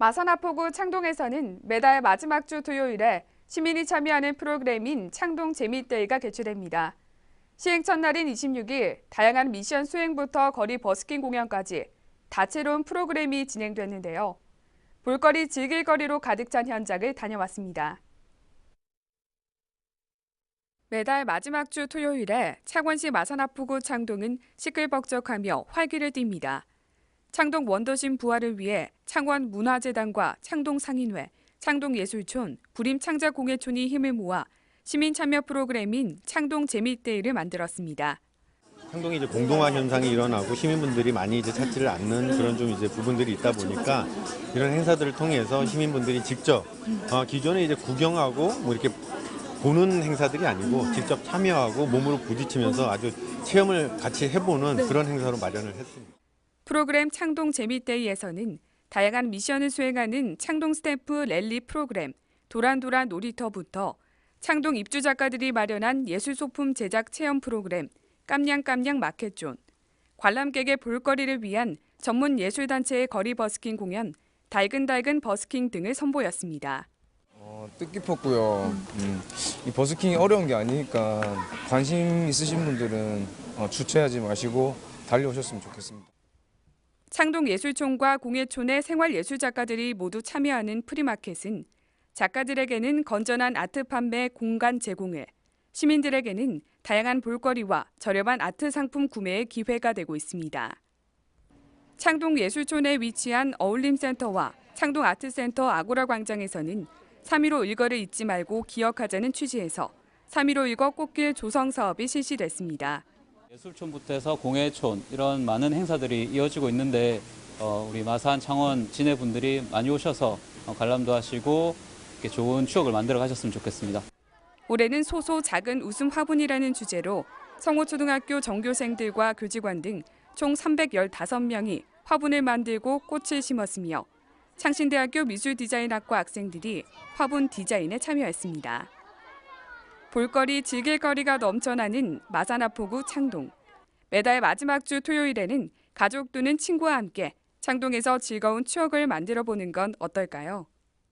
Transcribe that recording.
마산하포구 창동에서는 매달 마지막 주 토요일에 시민이 참여하는 프로그램인 창동 재미데이가 개최됩니다. 시행 첫날인 26일 다양한 미션 수행부터 거리 버스킹 공연까지 다채로운 프로그램이 진행됐는데요. 볼거리 즐길 거리로 가득 찬 현장을 다녀왔습니다. 매달 마지막 주 토요일에 창원시 마산하포구 창동은 시끌벅적하며 활기를 띱니다. 창동 원더신 부활을 위해 창원 문화재단과 창동 상인회, 창동 예술촌, 부림 창작 공예촌이 힘을 모아 시민 참여 프로그램인 창동 재미데이를 만들었습니다. 창동이 이제 공동화 현상이 일어나고 시민분들이 많이 이제 찾지를 않는 그런 좀 이제 부분들이 있다 보니까 이런 행사들을 통해서 시민분들이 직접 어, 기존에 이제 구경하고 뭐 이렇게 보는 행사들이 아니고 직접 참여하고 몸으로 부딪히면서 아주 체험을 같이 해보는 그런 행사로 마련을 했습니다. 프로그램 창동 재미데이에서는 다양한 미션을 수행하는 창동 스탬프 랠리 프로그램, 도란도란 놀이터부터 창동 입주 작가들이 마련한 예술 소품 제작 체험 프로그램, 깜냥깜냥 마켓존, 관람객의 볼거리를 위한 전문 예술단체의 거리 버스킹 공연, 달근달근 버스킹 등을 선보였습니다. 어, 뜻깊었고요. 음, 이 버스킹이 어려운 게 아니니까 관심 있으신 분들은 어, 주체하지 마시고 달려오셨으면 좋겠습니다. 창동예술촌과 공예촌의 생활예술 작가들이 모두 참여하는 프리마켓은 작가들에게는 건전한 아트 판매 공간 제공을, 시민들에게는 다양한 볼거리와 저렴한 아트 상품 구매의 기회가 되고 있습니다. 창동예술촌에 위치한 어울림센터와 창동아트센터 아고라 광장에서는 3.15 일거를 잊지 말고 기억하자는 취지에서 3.15 일거 꽃길 조성 사업이 실시됐습니다. 예술촌부터 해서 공예촌 이런 많은 행사들이 이어지고 있는데 어, 우리 마산 창원 진해 분들이 많이 오셔서 어, 관람도 하시고 이렇게 좋은 추억을 만들어 가셨으면 좋겠습니다. 올해는 소소 작은 웃음 화분이라는 주제로 성호초등학교 전교생들과 교직원 등 총 315명이 화분을 만들고 꽃을 심었으며 창신대학교 미술디자인학과 학생들이 화분 디자인에 참여했습니다. 볼거리 즐길거리가 넘쳐나는 마산하포구 창동. 매달 마지막 주 토요일에는 가족 또는 친구와 함께 창동에서 즐거운 추억을 만들어 보는 건 어떨까요?